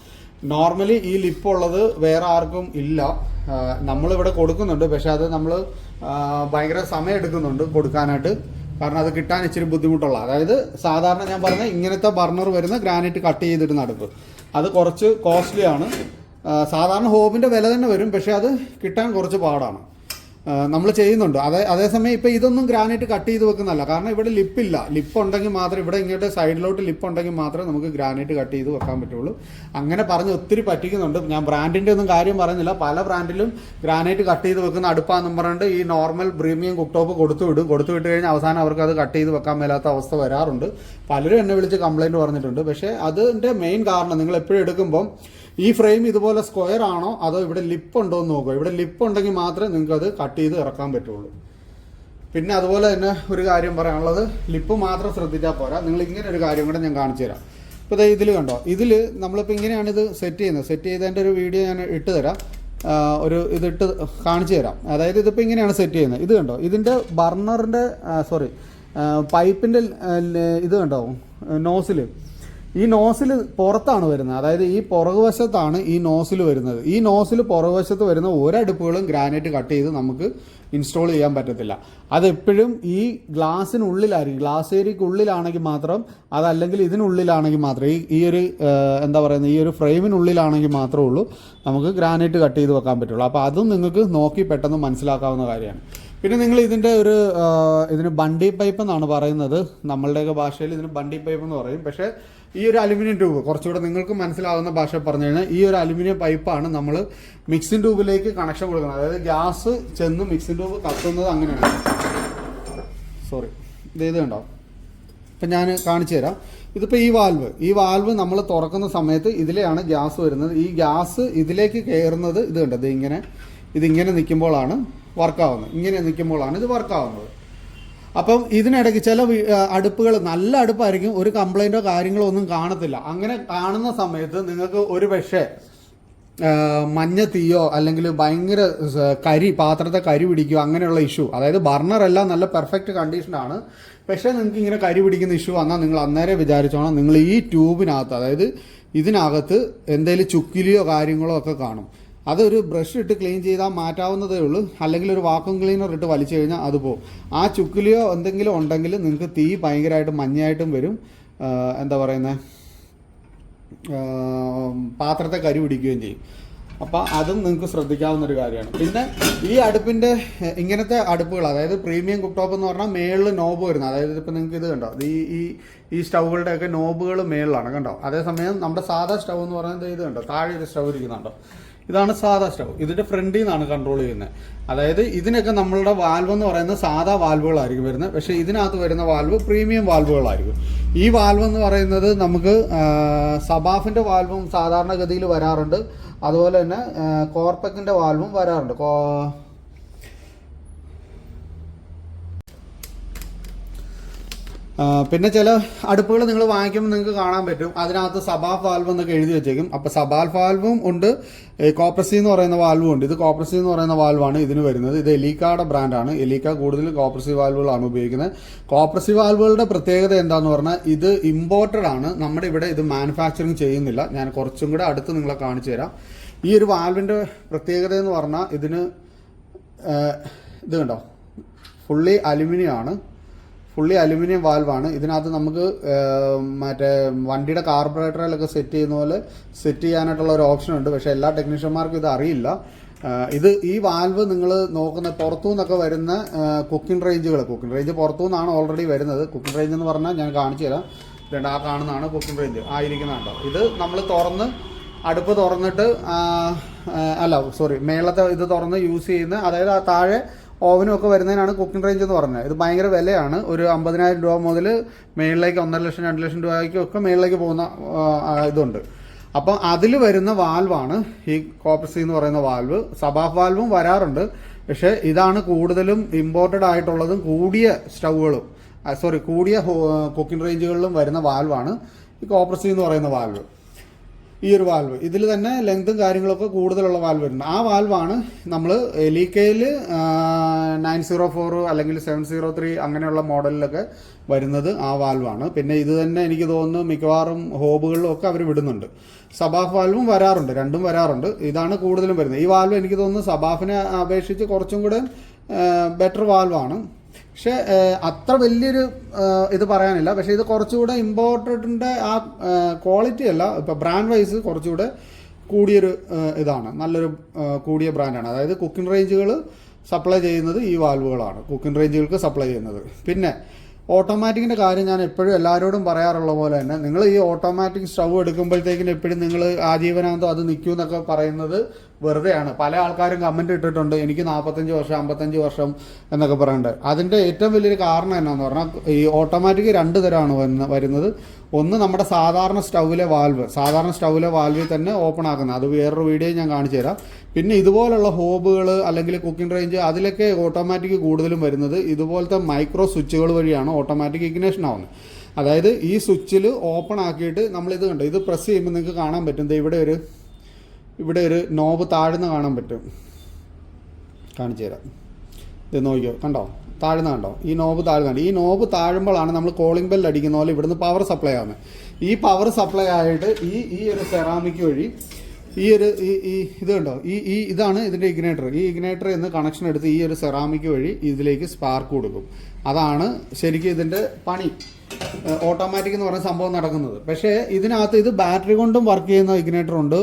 നോർമലി ഈ ലിപ്പ് ഉള്ളത് വേറെ ആർക്കും ഇല്ല. നമ്മളിവിടെ കൊടുക്കുന്നുണ്ട്. പക്ഷെ അത് നമ്മൾ ഭയങ്കര സമയം എടുക്കുന്നുണ്ട് കൊടുക്കാനായിട്ട്. കാരണം അത് കിട്ടാൻ ഇച്ചിരി ബുദ്ധിമുട്ടുള്ള. അതായത് സാധാരണ ഞാൻ പറഞ്ഞ ഇങ്ങനത്തെ ബർണർ വരുന്ന ഗ്രാനൈറ്റ് കട്ട് ചെയ്തിടുന്ന അടുപ്പ്. അത് കുറച്ച് കോസ്റ്റ്ലി ആണ്. സാധാരണ ഹോബിന്റെ വില തന്നെ വരും. പക്ഷെ അത് കിട്ടാൻ കുറച്ച് പാടാണ്. നമ്മൾ ചെയ്യുന്നുണ്ട്. അതേ അതേസമയം ഇപ്പം ഇതൊന്നും ഗ്രാനൈറ്റ് കട്ട് ചെയ്ത് വെക്കുന്നതല്ല. കാരണം ഇവിടെ ലിപ്പില്ല ലിപ്പ് ഉണ്ടെങ്കിൽ മാത്രം ഇവിടെ ഇങ്ങോട്ട് സൈഡിലോട്ട് ലിപ്പ് ഉണ്ടെങ്കിൽ മാത്രമേ നമുക്ക് ഗ്രാനൈറ്റ് കട്ട് ചെയ്ത് വെക്കാൻ പറ്റുള്ളൂ. അങ്ങനെ പറഞ്ഞ് ഒത്തിരി പറ്റിക്കുന്നുണ്ട്. ഞാൻ ബ്രാൻഡിന്റെ ഒന്നും കാര്യം പറഞ്ഞില്ല പല ബ്രാൻഡിലും ഗ്രാനൈറ്റ് കട്ട് ചെയ്ത് വെക്കുന്ന അടുപ്പാന്നും പറഞ്ഞിട്ട് ഈ നോർമൽ പ്രീമിയം കുക്ക് ടോപ്പ് കൊടുത്തു വിടും. കൊടുത്തു വിട്ട് കഴിഞ്ഞാൽ അവസാനം അവർക്ക് അത് കട്ട് ചെയ്ത് വെക്കാൻ മേലാത്ത അവസ്ഥ വരാറുണ്ട്. പലരും എന്നെ വിളിച്ച് കംപ്ലൈന്റ് പറഞ്ഞിട്ടുണ്ട്. പക്ഷേ അതിന്റെ മെയിൻ കാരണം നിങ്ങൾ എപ്പോഴും എടുക്കുമ്പോൾ ഈ ഫ്രെയിം ഇതുപോലെ സ്ക്വയർ ആണോ അതോ ഇവിടെ ലിപ്പ് ഉണ്ടോ എന്ന് നോക്കുക. ഇവിടെ ലിപ്പ് ഉണ്ടെങ്കിൽ മാത്രമേ നിങ്ങൾക്ക് അത് കട്ട് ചെയ്ത് ഇറക്കാൻ പറ്റുള്ളൂ. പിന്നെ അതുപോലെ തന്നെ ഒരു കാര്യം പറയാനുള്ളത് ലിപ്പ് മാത്രം ശ്രദ്ധിച്ചാൽ പോരാ. നിങ്ങൾ ഇങ്ങനെ ഒരു കാര്യം കൂടെ ഞാൻ കാണിച്ചു തരാം. ഇപ്പോൾ ഇതേ ഇതിൽ കണ്ടോ? ഇതിൽ നമ്മളിപ്പോൾ ഇങ്ങനെയാണ് ഇത് സെറ്റ് ചെയ്യുന്നത്. സെറ്റ് ചെയ്തതിന്റെ ഒരു വീഡിയോ ഞാൻ ഇട്ട് തരാം. ഒരു ഇതിട്ട് കാണിച്ചു തരാം. അതായത് ഇതിപ്പോൾ ഇങ്ങനെയാണ് സെറ്റ് ചെയ്യുന്നത്. ഇത് കണ്ടോ? ഇതിന്റെ ബർണറിന്റെ സോറി പൈപ്പിന്റെ ഇത് കണ്ടോ? നോസിൽ ഈ നോസിൽ പുറത്താണ് വരുന്നത്. അതായത് ഈ പുറകുവശത്താണ് ഈ നോസിൽ വരുന്നത്. ഈ നോസിൽ പുറകുവശത്ത് വരുന്ന ഓരോ അടുപ്പുകളും ഗ്രാനൈറ്റ് കട്ട് ചെയ്ത് നമുക്ക് ഇൻസ്റ്റാൾ ചെയ്യാൻ പറ്റത്തില്ല. അതെപ്പോഴും ഈ ഗ്ലാസ്സിനുള്ളിലായിരിക്കും. ഗ്ലാസ് ഏരിയക്കുള്ളിലാണെങ്കിൽ മാത്രം അതല്ലെങ്കിൽ ഇതിനുള്ളിലാണെങ്കിൽ മാത്രം. ഈ ഈ ഒരു എന്താ പറയുന്നത് ഈ ഒരു ഫ്രെയിമിനുള്ളിലാണെങ്കിൽ മാത്രമേ ഉള്ളൂ നമുക്ക് ഗ്രാനൈറ്റ് കട്ട് ചെയ്ത് വെക്കാൻ പറ്റുള്ളൂ. അപ്പോൾ അതും നിങ്ങൾക്ക് നോക്കി പെട്ടെന്ന് മനസ്സിലാക്കാവുന്ന കാര്യമാണ്. പിന്നെ നിങ്ങൾ ഇതിന്റെ ഒരു ഇതിന് ബണ്ടി പൈപ്പ് എന്നാണ് പറയുന്നത്. നമ്മളുടെയൊക്കെ ഭാഷയിൽ ഇതിന് ബണ്ടി പൈപ്പ് എന്ന് പറയും. പക്ഷേ ഈ ഒരു അലുമിനിയം ട്യൂബ് കുറച്ചുകൂടെ നിങ്ങൾക്ക് മനസ്സിലാവുന്ന ഭാഷ പറഞ്ഞു കഴിഞ്ഞാൽ ഈ ഒരു അലുമിനിയം പൈപ്പാണ് നമ്മൾ മിക്സിംഗ് ട്യൂബിലേക്ക് കണക്ഷൻ കൊടുക്കുന്നത്. അതായത് ഗ്യാസ് ചെന്ന് മിക്സിംഗ് ട്യൂബ് കത്തുന്നത് അങ്ങനെയാണ്. സോറി ഇത് കണ്ടോ? ഇപ്പം ഞാൻ കാണിച്ചു തരാം. ഇതിപ്പോൾ ഈ വാൽവ് ഈ വാൽവ് നമ്മൾ തുറക്കുന്ന സമയത്ത് ഇതിലെയാണ് ഗ്യാസ് വരുന്നത്. ഈ ഗ്യാസ് ഇതിലേക്ക് കയറുന്നത് ഇത് കണ്ടത് ഇങ്ങനെ ഇതിങ്ങനെ നിൽക്കുമ്പോഴാണ് വർക്കാവുന്നത് ഇങ്ങനെ നിൽക്കുമ്പോഴാണ് ഇത് വർക്കാവുന്നത് അപ്പം ഇതിനിടയ്ക്ക് ചില അടുപ്പുകൾ നല്ല അടുപ്പായിരിക്കും. ഒരു കംപ്ലൈന്റോ കാര്യങ്ങളോ ഒന്നും കാണത്തില്ല. അങ്ങനെ കാണുന്ന സമയത്ത് നിങ്ങൾക്ക് ഒരു പക്ഷേ മഞ്ഞ തീയോ അല്ലെങ്കിൽ ഭയങ്കര കരി പാത്രത്തെ കരി പിടിക്കുകയോ അങ്ങനെയുള്ള ഇഷ്യൂ അതായത് ബർണർ എല്ലാം നല്ല പെർഫെക്റ്റ് കണ്ടീഷനാണ് പക്ഷേ നിങ്ങൾക്ക് ഇങ്ങനെ കരി പിടിക്കുന്ന ഇഷ്യൂ വന്നാൽ നിങ്ങൾ അന്നേരം വിചാരിച്ചോണം നിങ്ങൾ ഈ ട്യൂബിനകത്ത് അതായത് ഇതിനകത്ത് എന്തെങ്കിലും ചുക്കിലിയോ കാര്യങ്ങളോ ഒക്കെ കാണും. അതൊരു ബ്രഷ് ഇട്ട് ക്ലീൻ ചെയ്താൽ മാറ്റാവുന്നതേ ഉള്ളൂ. അല്ലെങ്കിൽ ഒരു വാക്വം ക്ലീനർ ഇട്ട് വലിച്ചു കഴിഞ്ഞാൽ അത് പോകും ആ ചുക്കിലിയോ എന്തെങ്കിലും ഉണ്ടെങ്കിൽ നിങ്ങൾക്ക് തീ ഭയങ്കരമായിട്ട് മഞ്ഞയായിട്ടും വരും. എന്താ പറയുന്നത് പാത്രത്തെ കരി പിടിക്കുകയും ചെയ്യും. അപ്പോൾ അതും നിങ്ങൾക്ക് ശ്രദ്ധിക്കാവുന്ന ഒരു കാര്യമാണ്. പിന്നെ ഈ അടുപ്പിന്റെ ഇങ്ങനത്തെ അടുപ്പുകൾ അതായത് പ്രീമിയം കുക്ക് ടോപ്പ് എന്ന് പറഞ്ഞാൽ മേളിൽ നോബ് വരുന്നത്. അതായത് ഇപ്പോൾ നിങ്ങൾക്ക് ഇത് കണ്ടോ? ഈ ഈ ഈ സ്റ്റൗകളുടെയൊക്കെ നോബുകൾ മേളിലാണ്. കണ്ടോ? അതേസമയം നമ്മുടെ സാധാ സ്റ്റൗ എന്ന് പറയുന്നത് ഇത് കണ്ടോ? താഴെ ഒരു സ്റ്റൗ ഇരിക്കുന്നുണ്ടോ? ഇതാണ് സാധാ സ്റ്റവ് ഇതിന്റെ ഫ്രണ്ടിൽ നിന്നാണ് കൺട്രോൾ ചെയ്യുന്നത്. അതായത് ഇതിനൊക്കെ നമ്മളുടെ വാൽവ് എന്ന് പറയുന്നത് സാധാ വാൽവുകളായിരിക്കും വരുന്നത്. പക്ഷേ ഇതിനകത്ത് വരുന്ന വാൽവ് പ്രീമിയം വാൽവുകളായിരിക്കും ഈ വാൽവ് എന്ന് പറയുന്നത് നമുക്ക് സബാഫിന്റെ വാൽവും സാധാരണഗതിയിൽ വരാറുണ്ട്. അതുപോലെ തന്നെ കോർപ്പക്കിന്റെ വാൽവും വരാറുണ്ട് കോ ആ, പിന്നെ ചില അടുപ്പുകൾ നിങ്ങൾ വാങ്ങിക്കുമ്പോൾ നിങ്ങൾക്ക് കാണാൻ പറ്റും. അതിനകത്ത് സബാ വാൽവ് എന്നൊക്കെ എഴുതി വെച്ചേക്കും. അപ്പോൾ സബാൽ വാൽവും ഉണ്ട്. കോപ്രസി എന്ന് പറയുന്ന വാൽവും ഉണ്ട്. ഇത് കോപ്രസി എന്ന് പറയുന്ന വാൽവാണ് ഇതിന് വരുന്നത്. ഇത് എലീക്കയുടെ ബ്രാൻഡാണ് എലീക്ക കൂടുതൽ കോപ്രസി വാൽവുകളാണ് ഉപയോഗിക്കുന്നത്. കോപ്രസി വാൽവുകളുടെ പ്രത്യേകത എന്താന്ന് പറഞ്ഞാൽ ഇത് ഇമ്പോർട്ടഡ് ആണ്. നമ്മുടെ ഇവിടെ ഇത് മാനുഫാക്ചറിങ് ചെയ്യുന്നില്ല. ഞാൻ കുറച്ചും കൂടെ അടുത്ത് നിങ്ങളെ കാണിച്ചു തരാം. ഈ ഒരു വാൽവിന്റെ പ്രത്യേകത എന്ന് പറഞ്ഞാൽ ഇതിന് ഇത് കണ്ടോ? ഫുള്ളി അലുമിനിയം ആണ്. ഫുള്ളി അലുമിനിയം വാൽവാണ്. ഇതിനകത്ത് നമുക്ക് മറ്റേ വണ്ടിയുടെ കാർബറേറ്ററിലൊക്കെ സെറ്റ് ചെയ്യുന്ന പോലെ സെറ്റ് ചെയ്യാനായിട്ടുള്ള ഒരു ഓപ്ഷൻ ഉണ്ട്. പക്ഷേ എല്ലാ ടെക്നീഷ്യന്മാർക്കും ഇത് അറിയില്ല. ഇത് ഈ വാൽവ് നിങ്ങൾ നോക്കുന്ന പുറത്തു നിന്നൊക്കെ വരുന്ന കുക്കിംഗ് റേഞ്ചുകൾ കുക്കിംഗ് റേഞ്ച് പുറത്തു നിന്നാണ് ഓൾറെഡി വരുന്നത്. കുക്കിംഗ് റേഞ്ച് എന്ന് പറഞ്ഞാൽ ഞാൻ കാണിച്ചു തരാം. രണ്ട് ആ കാണുന്നതാണ് കുക്കിംഗ് റേഞ്ച് ആയിരിക്കുന്നുണ്ടോ ഇത് നമ്മൾ തുറന്ന് അടുപ്പ് തുറന്നിട്ട് അല്ല സോറി മേളത്തെ ഇത് തുറന്ന് യൂസ് ചെയ്യുന്ന അതായത് ആ താഴെ ഓവനും ഒക്കെ വരുന്നതിനാണ് കുക്കിംഗ് റേഞ്ച് എന്ന് പറഞ്ഞത്. ഇത് ഭയങ്കര വിലയാണ്. ഒരു അമ്പതിനായിരം രൂപ മുതൽ മേളിലേക്ക് ഒന്നര ലക്ഷം രണ്ട് ലക്ഷം രൂപയ്ക്കും ഒക്കെ മേളിലേക്ക് പോകുന്ന ഇതുണ്ട്. അപ്പം അതിൽ വരുന്ന വാൽവാണ് ഈ കോപ്പസി എന്ന് പറയുന്ന വാൽവ്. സബാഫ് വാൽവും വരാറുണ്ട്. പക്ഷേ ഇതാണ് കൂടുതലും ഇമ്പോർട്ടഡ് ആയിട്ടുള്ളതും കൂടിയ സ്റ്റൗകളും സോറി കൂടിയ കുക്കിംഗ് റേഞ്ചുകളിലും വരുന്ന വാൽവാണ് ഈ കോപ്പസി എന്ന് പറയുന്ന വാൽവ്. ഈ ഒരു വാൽവ് ഇതിൽ തന്നെ ലെങ്ത്തും കാര്യങ്ങളൊക്കെ കൂടുതലുള്ള വാൽവ് ഉണ്ട് ആ വാൽവാണ് നമ്മൾ എലിക്കയിൽ നയൻ സീറോ ഫോർ അല്ലെങ്കിൽ സെവൻ സീറോ ത്രീ അങ്ങനെയുള്ള മോഡലിലൊക്കെ വരുന്നത് ആ വാൽവാണ് പിന്നെ ഇത് തന്നെ എനിക്ക് തോന്നുന്നു മിക്കവാറും ഹോബുകളിലും ഒക്കെ അവർ വിടുന്നുണ്ട്. സബാഫ് വാൽവും വരാറുണ്ട് രണ്ടും വരാറുണ്ട്. ഇതാണ് കൂടുതലും വരുന്നത്. ഈ വാൽവ് എനിക്ക് തോന്നുന്നു സബാഫിനെ അപേക്ഷിച്ച് കുറച്ചും കൂടെ ബെറ്റർ വാൽവാണ് പക്ഷെ അത്ര വലിയൊരു ഇത് പറയാനില്ല. പക്ഷേ ഇത് കുറച്ചുകൂടെ ഇമ്പോർട്ടഡിന്റെ ആ ക്വാളിറ്റി അല്ല ഇപ്പോൾ ബ്രാൻഡ് വൈസ് കുറച്ചുകൂടെ കൂടിയൊരു ഇതാണ്. നല്ലൊരു കൂടിയ ബ്രാൻഡാണ്. അതായത് കുക്കിംഗ് റേഞ്ചുകൾ സപ്ലൈ ചെയ്യുന്നത് ഈ വാൽവുകളാണ്. കുക്കിംഗ് റേഞ്ചുകൾക്ക് സപ്ലൈ ചെയ്യുന്നത്. പിന്നെ ഓട്ടോമാറ്റിക്കിന്റെ കാര്യം ഞാൻ എപ്പോഴും എല്ലാവരോടും പറയാറുള്ള പോലെ തന്നെ നിങ്ങൾ ഈ ഓട്ടോമാറ്റിക് സ്റ്റൗ എടുക്കുമ്പോഴത്തേക്കിന് എപ്പോഴും നിങ്ങൾ ആജീവനാന്തം അത് നിൽക്കൂ എന്നൊക്കെ പറയുന്നത് വെറുതെയാണ്. പല ആൾക്കാരും കമന്റ് ഇട്ടിട്ടുണ്ട്. എനിക്ക് നാൽപ്പത്തഞ്ച് വർഷം അമ്പത്തഞ്ച് വർഷം എന്നൊക്കെ പറയുന്നുണ്ട് അതിന്റെ ഏറ്റവും വലിയൊരു കാരണം എന്നാന്ന് പറഞ്ഞാൽ ഈ ഓട്ടോമാറ്റിക് രണ്ട് തരമാണ് വന്ന് വരുന്നത്. ഒന്ന് നമ്മുടെ സാധാരണ സ്റ്റൗവിലെ വാൽവ് സാധാരണ സ്റ്റൗവിലെ വാൽവിൽ തന്നെ ഓപ്പൺ ആക്കുന്നത്. അത് വേറൊരു വീഡിയോ ഞാൻ കാണിച്ചു തരാം. പിന്നെ ഇതുപോലുള്ള ഹോബുകൾ അല്ലെങ്കിൽ കുക്കിംഗ് റേഞ്ച് അതിലൊക്കെ ഓട്ടോമാറ്റിക് കൂടുതലും വരുന്നത് ഇതുപോലത്തെ മൈക്രോ സ്വിച്ചുകൾ വഴിയാണ് ഓട്ടോമാറ്റിക് ഇഗ്നേഷൻ ആവുന്നത്. അതായത് ഈ സ്വിച്ചിൽ ഓപ്പൺ ആക്കിയിട്ട് നമ്മൾ ഇത് കണ്ടോ? ഇത് പ്രസ് ചെയ്യുമ്പോൾ നിങ്ങൾക്ക് കാണാൻ പറ്റും. ഇവിടെ ഒരു ഇവിടെ ഒരു നോബ് താഴ്ന്ന് കാണാൻ പറ്റും. കാണിച്ചു തരാം. ഇത് നോക്കിയോ? കണ്ടോ? താഴ്ന്ന കണ്ടോ? ഈ നോബ് താഴ്ന്നുണ്ട് ഈ നോബ് താഴുമ്പോഴാണ് നമ്മൾ കോളിംഗ് ബെൽ അടിക്കുന്ന പോലെ ഇവിടുന്ന് പവർ സപ്ലൈ ആവുന്നത് ഈ പവർ സപ്ലൈ ആയിട്ട് ഈ ഈ ഒരു സെറാമിക് വഴി ഈ ഒരു ഈ ഈ ഇത് കണ്ടോ? ഈ ഈ ഇതാണ് ഇതിന്റെ ഇഗ്നേറ്റർ ഈ ഇഗ്നേറ്റർ എന്ന് കണക്ഷൻ എടുത്ത് ഈ ഒരു സെറാമിക് വഴി ഇതിലേക്ക് സ്പാർക്ക് കൊടുക്കും. അതാണ് ശരിക്കും ഇതിന്റെ പണി. ഓട്ടോമാറ്റിക് എന്ന് പറയുന്ന സംഭവം നടക്കുന്നത്. പക്ഷേ ഇതിനകത്ത് ഇത് ബാറ്ററി കൊണ്ടും വർക്ക് ചെയ്യുന്ന ഇഗ്നേറ്റർ ഉണ്ട്.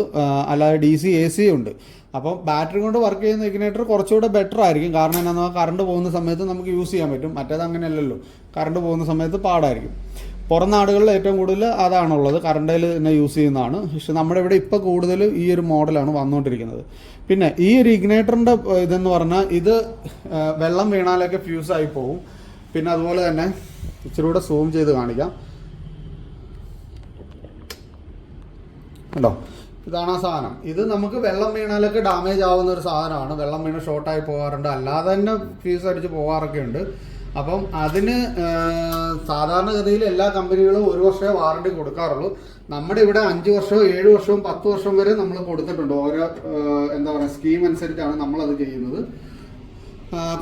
അല്ലാതെ ഡി സി എ സി ഉണ്ട്. അപ്പം ബാറ്ററി കൊണ്ട് വർക്ക് ചെയ്യുന്ന ഇഗ്നേറ്റർ കുറച്ചുകൂടെ ബെറ്റർ ആയിരിക്കും. കാരണം എന്നാ കറണ്ട് പോകുന്ന സമയത്ത് നമുക്ക് യൂസ് ചെയ്യാൻ പറ്റും. മറ്റേത് അങ്ങനെയല്ലല്ലോ. കറണ്ട് പോകുന്ന സമയത്ത് പാടായിരിക്കും. പുറം നാടുകളിൽ ഏറ്റവും കൂടുതൽ അതാണുള്ളത്. കറണ്ടയിൽ തന്നെ യൂസ് ചെയ്യുന്നതാണ്. പക്ഷെ നമ്മുടെ ഇവിടെ ഇപ്പോൾ കൂടുതലും ഈ ഒരു മോഡലാണ് വന്നുകൊണ്ടിരിക്കുന്നത് പിന്നെ ഈ ഒരു ഇഗ്നേറ്ററിന്റെ ഇതെന്ന് പറഞ്ഞാൽ ഇത് വെള്ളം വീണാലൊക്കെ ഫ്യൂസായി പോകും പിന്നെ അതുപോലെ തന്നെ ഇച്ചിരി കൂടെ സൂം ചെയ്ത് കാണിക്കാം. കണ്ടോ? ഇതാണ് ആ സാധനം. ഇത് നമുക്ക് വെള്ളം വീണാലൊക്കെ ഡാമേജ് ആവുന്ന ഒരു സാധനമാണ്. വെള്ളം വീണ് ഷോർട്ടായി പോകാറുണ്ട്. അല്ലാതെ തന്നെ ഫ്യൂസ് അടിച്ച് പോകാറൊക്കെ ഉണ്ട്. അപ്പം അതിന് സാധാരണഗതിയിൽ എല്ലാ കമ്പനികളും ഒരു വർഷമേ വാറണ്ടി കൊടുക്കാറുള്ളൂ. നമ്മുടെ ഇവിടെ അഞ്ച് വർഷവും ഏഴ് വർഷവും പത്ത് വർഷം വരെ നമ്മൾ കൊടുത്തിട്ടുണ്ട്. ഓരോ എന്താ പറയുക സ്കീം അനുസരിച്ചാണ് നമ്മളത് ചെയ്യുന്നത്.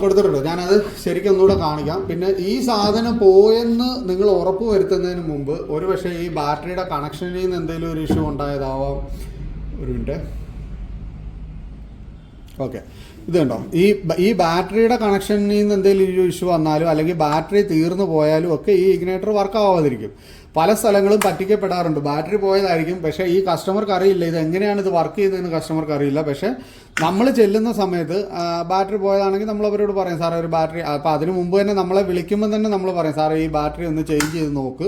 കൊടുത്തിട്ടുണ്ട്. ഞാനത് ശരിക്കും ഒന്നുകൂടെ കാണിക്കാം. പിന്നെ ഈ സാധനം പോയെന്ന് നിങ്ങൾ ഉറപ്പ് വരുത്തുന്നതിന് മുമ്പ് ഒരു പക്ഷേ ഈ ബാറ്ററിയുടെ കണക്ഷനിൽ നിന്ന് എന്തെങ്കിലും ഒരു ഇഷ്യൂ ഉണ്ടായതാവാം. ഒരു മിനിറ്റ്. ഓക്കെ ഇതുണ്ടോ ഈ ഈ ബാറ്ററിയുടെ കണക്ഷനിൽ നിന്ന് എന്തെങ്കിലും ഇഷ്യൂ വന്നാലും അല്ലെങ്കിൽ ബാറ്ററി തീർന്നു പോയാലും ഒക്കെ ഈ ഇഗ്നേറ്റർ വർക്ക് ആവാതിരിക്കും. പല സ്ഥലങ്ങളും പറ്റിക്കപ്പെടാറുണ്ട്. ബാറ്ററി പോയതായിരിക്കും. പക്ഷേ ഈ കസ്റ്റമർക്ക് അറിയില്ല. ഇത് എങ്ങനെയാണ് ഇത് വർക്ക് ചെയ്യുന്നതെന്ന് കസ്റ്റമർക്ക് അറിയില്ല. പക്ഷേ നമ്മൾ ചെല്ലുന്ന സമയത്ത് ബാറ്ററി പോയതാണെങ്കിൽ നമ്മൾ അവരോട് പറയും സാറേ ഒരു ബാറ്ററി അപ്പോൾ അതിന് മുമ്പ് തന്നെ നമ്മളെ വിളിക്കുമ്പോൾ തന്നെ നമ്മൾ പറയും സാറേ ഈ ബാറ്ററി ഒന്ന് ചേഞ്ച് ചെയ്ത് നോക്ക്.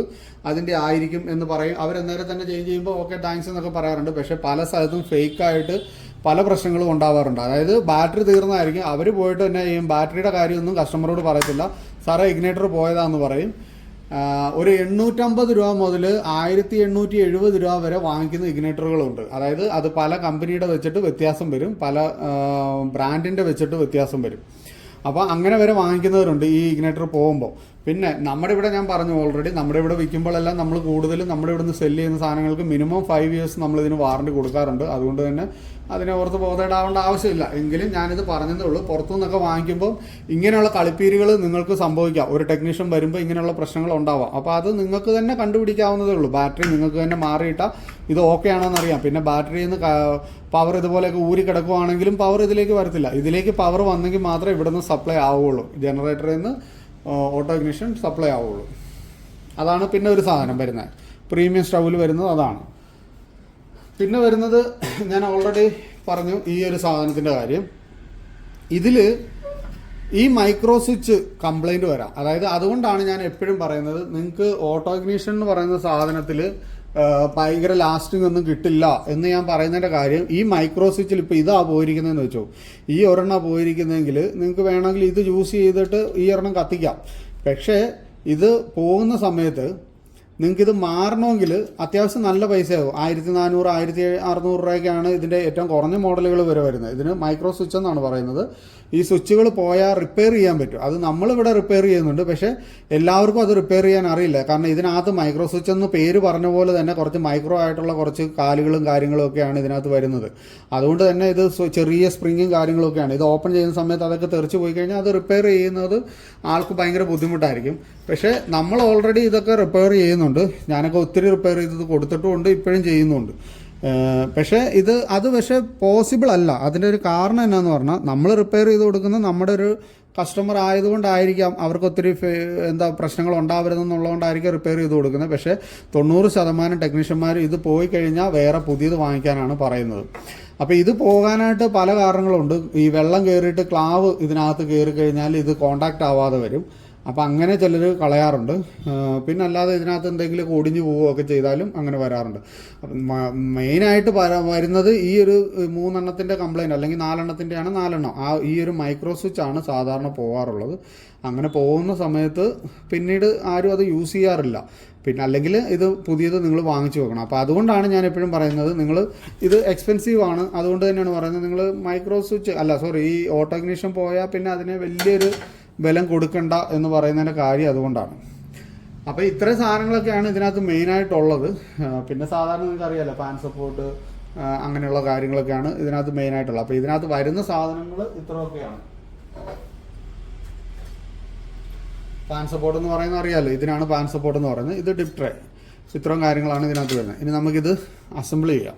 അതിന്റെ ആയിരിക്കും എന്ന് പറയും. അവരെന്നേരം തന്നെ ചേഞ്ച് ചെയ്യുമ്പോൾ ഓക്കെ താങ്ക്സ് എന്നൊക്കെ പറയാറുണ്ട്. പക്ഷേ പല സ്ഥലത്തും ഫേക്കായിട്ട് പല പ്രശ്നങ്ങളും ഉണ്ടാവാറുണ്ട്. അതായത് ബാറ്ററി തീർന്നതായിരിക്കും അവർ പോയിട്ട് തന്നെ ഈ ബാറ്ററിയുടെ കാര്യമൊന്നും കസ്റ്റമറോട് പറയത്തില്ല. സാറേ ഇഗ്നേറ്റർ പോയതാന്ന് പറയും. ഒരു എണ്ണൂറ്റമ്പത് രൂപ മുതൽ ആയിരത്തി എണ്ണൂറ്റി എഴുപത് രൂപ വരെ വാങ്ങിക്കുന്ന ഇഗ്നേറ്ററുകളുണ്ട്. അതായത് അത് പല കമ്പനിയുടെ വെച്ചിട്ട് വ്യത്യാസം വരും പല ബ്രാൻഡിന്റെ വെച്ചിട്ട് വ്യത്യാസം വരും. അപ്പോൾ അങ്ങനെ വരെ വാങ്ങിക്കുന്നവരുണ്ട് ഈ ഇഗ്നേറ്റർ പോകുമ്പോൾ. പിന്നെ നമ്മുടെ ഇവിടെ ഞാൻ പറഞ്ഞു ഓൾറെഡി നമ്മുടെ ഇവിടെ വിൽക്കുമ്പോഴെല്ലാം നമ്മൾ കൂടുതലും നമ്മുടെ ഇവിടെ നിന്ന് സെല്ല് ചെയ്യുന്ന സാധനങ്ങൾക്ക് മിനിമം ഫൈവ് ഇയേഴ്സ് നമ്മൾ ഇതിന് വാറണ്ടി കൊടുക്കാറുണ്ട്. അതുകൊണ്ട് തന്നെ അതിനെ ഓർത്ത് ബോധേടാവേണ്ട ആവശ്യമില്ല. എങ്കിലും ഞാനിത് പറഞ്ഞതേ ഉള്ളൂ. പുറത്തു നിന്നൊക്കെ വാങ്ങിക്കുമ്പോൾ ഇങ്ങനെയുള്ള കളിപ്പീരുകൾ നിങ്ങൾക്ക് സംഭവിക്കാം. ഒരു ടെക്നീഷ്യൻ വരുമ്പോൾ ഇങ്ങനെയുള്ള പ്രശ്നങ്ങൾ ഉണ്ടാവാം. അപ്പോൾ അത് നിങ്ങൾക്ക് തന്നെ കണ്ടുപിടിക്കാവുന്നതേ ഉള്ളൂ. ബാറ്ററി നിങ്ങൾക്ക് തന്നെ മാറിയിട്ടാൽ ഇത് ഓക്കെ ആണോ എന്നറിയാം പിന്നെ ബാറ്ററിയിൽ നിന്ന് പവർ ഇതുപോലെയൊക്കെ ഊരി കിടക്കുവാണെങ്കിലും പവർ ഇതിലേക്ക് വരത്തില്ല. ഇതിലേക്ക് പവർ വന്നെങ്കിൽ മാത്രമേ ഇവിടുന്ന് സപ്ലൈ ആവുകയുള്ളൂ. ജനറേറ്ററിൽ നിന്ന് ഓട്ടോ ഇഗ്നിഷൻ സപ്ലൈ ആവുകയുള്ളൂ. അതാണ് പിന്നെ ഒരു സാധനം വരുന്നത്. പ്രീമിയം സ്റ്റൗവിൽ വരുന്നത് അതാണ്. പിന്നെ വരുന്നത് ഞാൻ ഓൾറെഡി പറഞ്ഞു ഈ ഒരു സാധനത്തിന്റെ കാര്യം. ഇതിൽ ഈ മൈക്രോ സ്വിച്ച് കംപ്ലൈന്റ് വരാം. അതായത് അതുകൊണ്ടാണ് ഞാൻ എപ്പോഴും പറയുന്നത് നിങ്ങൾക്ക് ഓട്ടോ ഇഗ്നീഷൻ എന്ന് പറയുന്ന സാധനത്തിൽ ഭയങ്കര ലാസ്റ്റിംഗ് ഒന്നും കിട്ടില്ല എന്ന് ഞാൻ പറയുന്നതിന്റെ കാര്യം ഈ മൈക്രോ സ്വിച്ചിൽ ഇപ്പോൾ ഇതാ പോയിരിക്കുന്നതെന്ന് വെച്ചോ. ഈ ഒരെണ്ണം പോയിരിക്കുന്നതെങ്കിൽ നിങ്ങൾക്ക് വേണമെങ്കിൽ ഇത് യൂസ് ചെയ്തിട്ട് ഈ ഒരെണ്ണം കത്തിക്കാം. പക്ഷേ ഇത് പോകുന്ന സമയത്ത് നിങ്ങൾക്ക് ഇത് മാറണമെങ്കിൽ അത്യാവശ്യം നല്ല പൈസയാകും ആയിരത്തി നാനൂറ് ആയിരത്തി അറുന്നൂറ് രൂപയ്ക്കാണ് ഇതിന്റെ ഏറ്റവും കുറഞ്ഞ മോഡലുകൾ വരെ വരുന്നത്. ഇതിന് മൈക്രോ സ്വിച്ച് എന്നാണ് പറയുന്നത്. ഈ സ്വിച്ചുകൾ പോയാൽ റിപ്പയർ ചെയ്യാൻ പറ്റും. അത് നമ്മളിവിടെ റിപ്പയർ ചെയ്യുന്നുണ്ട്. പക്ഷേ എല്ലാവർക്കും അത് റിപ്പയർ ചെയ്യാൻ അറിയില്ല. കാരണം ഇതിനകത്ത് മൈക്രോ സ്വിച്ച് എന്ന് പേര് പറഞ്ഞ പോലെ തന്നെ കുറച്ച് മൈക്രോ ആയിട്ടുള്ള കുറച്ച് കാലുകളും കാര്യങ്ങളും ഒക്കെയാണ് ഇതിനകത്ത് വരുന്നത്. അതുകൊണ്ട് തന്നെ ഇത് ചെറിയ സ്പ്രിങ്ങും കാര്യങ്ങളൊക്കെയാണ്. ഇത് ഓപ്പൺ ചെയ്യുന്ന സമയത്ത് അതൊക്കെ തെറിച്ച് പോയി കഴിഞ്ഞാൽ അത് റിപ്പയർ ചെയ്യുന്നത് ആൾക്ക് ഭയങ്കര ബുദ്ധിമുട്ടായിരിക്കും. പക്ഷേ നമ്മൾ ഓൾറെഡി ഇതൊക്കെ റിപ്പയർ ചെയ്യുന്നുണ്ട്. ഞാനൊക്കെ ഒത്തിരി റിപ്പയർ ചെയ്തത് കൊടുത്തിട്ടുമുണ്ട് ഇപ്പോഴും ചെയ്യുന്നുണ്ട്. പക്ഷേ ഇത് അത് പക്ഷേ പോസിബിൾ അല്ല. അതിന്റെ ഒരു കാരണം എന്നാന്ന് പറഞ്ഞാൽ നമ്മൾ റിപ്പയർ ചെയ്ത് കൊടുക്കുന്ന നമ്മുടെ ഒരു കസ്റ്റമർ ആയതുകൊണ്ടായിരിക്കാം അവർക്ക് ഒത്തിരി എന്താ പ്രശ്നങ്ങൾ ഉണ്ടാവരുതെന്നുള്ളതുകൊണ്ടായിരിക്കും റിപ്പയർ ചെയ്ത് കൊടുക്കുന്നത്. പക്ഷേ തൊണ്ണൂറ് ശതമാനം ടെക്നീഷ്യന്മാർ ഇത് പോയി കഴിഞ്ഞാൽ വേറെ പുതിയത് വാങ്ങിക്കാനാണ് പറയുന്നത്. അപ്പോൾ ഇത് പോകാനായിട്ട് പല കാരണങ്ങളുണ്ട്. ഈ വെള്ളം കയറിയിട്ട് ക്ലാവ് ഇതിനകത്ത് കയറി കഴിഞ്ഞാൽ ഇത് കോണ്ടാക്റ്റ് ആവാതെ വരും. അപ്പോൾ അങ്ങനെ ചിലർ കളയാറുണ്ട്. പിന്നെ അല്ലാതെ ഇതിനകത്ത് എന്തെങ്കിലും ഒടിഞ്ഞു പോവുകയൊക്കെ ചെയ്താലും അങ്ങനെ വരാറുണ്ട്. മെയിനായിട്ട് വരുന്നത് ഈ ഒരു മൂന്നെണ്ണത്തിന്റെ കംപ്ലൈന്റ് അല്ലെങ്കിൽ നാലെണ്ണത്തിന്റെയാണ് നാലെണ്ണം. ആ ഈ ഒരു മൈക്രോ സ്വിച്ച് ആണ് സാധാരണ പോകാറുള്ളത് അങ്ങനെ പോകുന്ന സമയത്ത് പിന്നീട് ആരും അത് യൂസ് ചെയ്യാറില്ല. പിന്നെ അല്ലെങ്കിൽ ഇത് പുതിയത് നിങ്ങൾ വാങ്ങിച്ചു വെക്കണം. അപ്പോൾ അതുകൊണ്ടാണ് ഞാൻ എപ്പോഴും പറയുന്നത് നിങ്ങൾ ഇത് എക്സ്പെൻസീവ് ആണ്. അതുകൊണ്ട് തന്നെയാണ് പറയുന്നത് നിങ്ങൾ മൈക്രോ സ്വിച്ച് അല്ല സോറി ഈ ഓട്ടോ ഇഗ്നിഷൻ പോയാൽ പിന്നെ അതിന് വലിയൊരു ബലം കൊടുക്കണ്ട എന്ന് പറയുന്നതിന്റെ കാര്യം അതുകൊണ്ടാണ്. അപ്പോൾ ഇത്രയും സാധനങ്ങളൊക്കെയാണ് ഇതിനകത്ത് മെയിനായിട്ടുള്ളത്. പിന്നെ സാധാരണ നിങ്ങൾക്ക് അറിയാലോ ഫാൻ സപ്പോർട്ട് അങ്ങനെയുള്ള കാര്യങ്ങളൊക്കെയാണ് ഇതിനകത്ത് മെയിനായിട്ടുള്ളത്. അപ്പോൾ ഇതിനകത്ത് വരുന്ന സാധനങ്ങൾ ഇത്രയൊക്കെയാണ്. ഫാൻ സപ്പോർട്ട് എന്ന് പറയുന്നത് അറിയാലോ ഇതിനാണ് ഫാൻ സപ്പോർട്ട് എന്ന് പറയുന്നത്. ഇത് ഡിപ് ട്രേ ഇത്രയും കാര്യങ്ങളാണ് ഇതിനകത്ത് വരുന്നത്. ഇനി നമുക്കിത് അസംബിൾ ചെയ്യാം.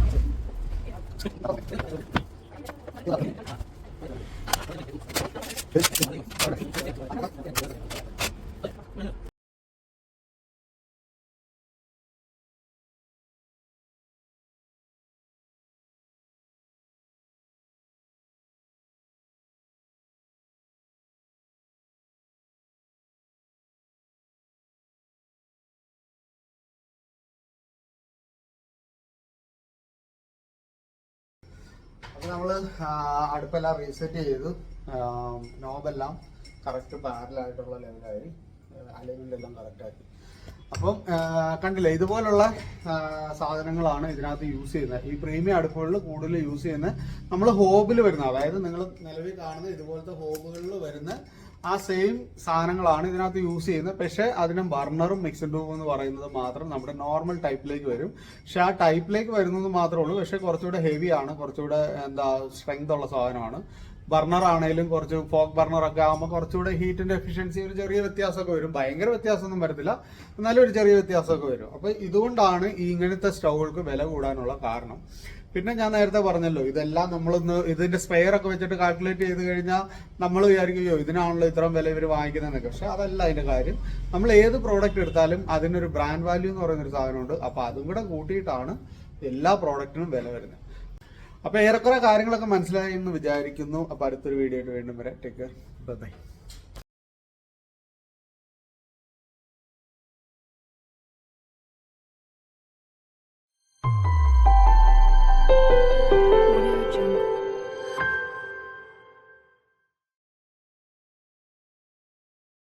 അപ്പോൾ നമ്മൾ അടുപ്പെല്ലാം റീസെറ്റ് ചെയ്തു. നോബെല്ലാം കറക്റ്റ് പാരലായിട്ടുള്ള ലെവലായി അലൈൻമെന്റ് എല്ലാം കറക്റ്റാക്കി അപ്പം കണ്ടില്ലേ ഇതുപോലുള്ള സാധനങ്ങളാണ് ഇതിനകത്ത് യൂസ് ചെയ്യുന്നത്. ഈ പ്രീമിയം അടുപ്പുകളിൽ കൂടുതൽ യൂസ് ചെയ്യുന്നത് നമ്മൾ ഹോബിൽ വരുന്ന അതായത് നിങ്ങൾ നിലവിൽ കാണുന്ന ഇതുപോലത്തെ ഹോബുകളിൽ വരുന്ന ആ സെയിം സാധനങ്ങളാണ് ഇതിനകത്ത് യൂസ് ചെയ്യുന്നത്. പക്ഷേ അതിന് ബർണറും മിക്സഡ് ട്യൂബും എന്ന് പറയുന്നത് മാത്രം നമ്മുടെ നോർമൽ ടൈപ്പിലേക്ക് വരും. പക്ഷെ ആ ടൈപ്പിലേക്ക് വരുന്നത് മാത്രമേ ഉള്ളൂ. പക്ഷേ കുറച്ചുകൂടെ ഹെവി ആണ്. കുറച്ചുകൂടെ എന്താ സ്ട്രെങ്ത് ഉള്ള സാധനമാണ്. ബർണർ ആണെങ്കിലും കുറച്ച് ഫോക്ക് ബർണർ ഒക്കെ ആകുമ്പോൾ കുറച്ചുകൂടെ ഹീറ്റിന്റെ എഫിഷ്യൻസി ഒരു ചെറിയ വ്യത്യാസമൊക്കെ വരും. ഭയങ്കര വ്യത്യാസമൊന്നും വരത്തില്ല. എന്നാലും ഒരു ചെറിയ വ്യത്യാസമൊക്കെ വരും. അപ്പോൾ ഇതുകൊണ്ടാണ് ഇങ്ങനത്തെ സ്റ്റൗകൾക്ക് വില കൂടാനുള്ള കാരണം. പിന്നെ ഞാൻ നേരത്തെ പറഞ്ഞല്ലോ ഇതെല്ലാം നമ്മളൊന്ന് ഇതിന്റെ സ്പെയർ ഒക്കെ വെച്ചിട്ട് കാൽക്കുലേറ്റ് ചെയ്ത് കഴിഞ്ഞാൽ നമ്മൾ വിചാരിക്കുകയോ ഇതിനാണല്ലോ ഇത്രയും വില ഇവർ വാങ്ങിക്കുന്നതെന്നൊക്കെ. പക്ഷെ അതല്ല അതിന്റെ കാര്യം. നമ്മൾ ഏത് പ്രോഡക്റ്റ് എടുത്താലും അതിനൊരു ബ്രാൻഡ് വാല്യൂ എന്ന് പറയുന്ന ഒരു സാധനമുണ്ട്. അപ്പൊ അതും കൂടെ കൂട്ടിയിട്ടാണ് എല്ലാ പ്രോഡക്റ്റിനും വില വരുന്നത്. അപ്പൊ ഏറെക്കുറെ കാര്യങ്ങളൊക്കെ മനസ്സിലായി എന്ന് വിചാരിക്കുന്നു. അപ്പൊ അടുത്തൊരു വീഡിയോ ആയിട്ട് വീണ്ടും വരാം. Take care bye you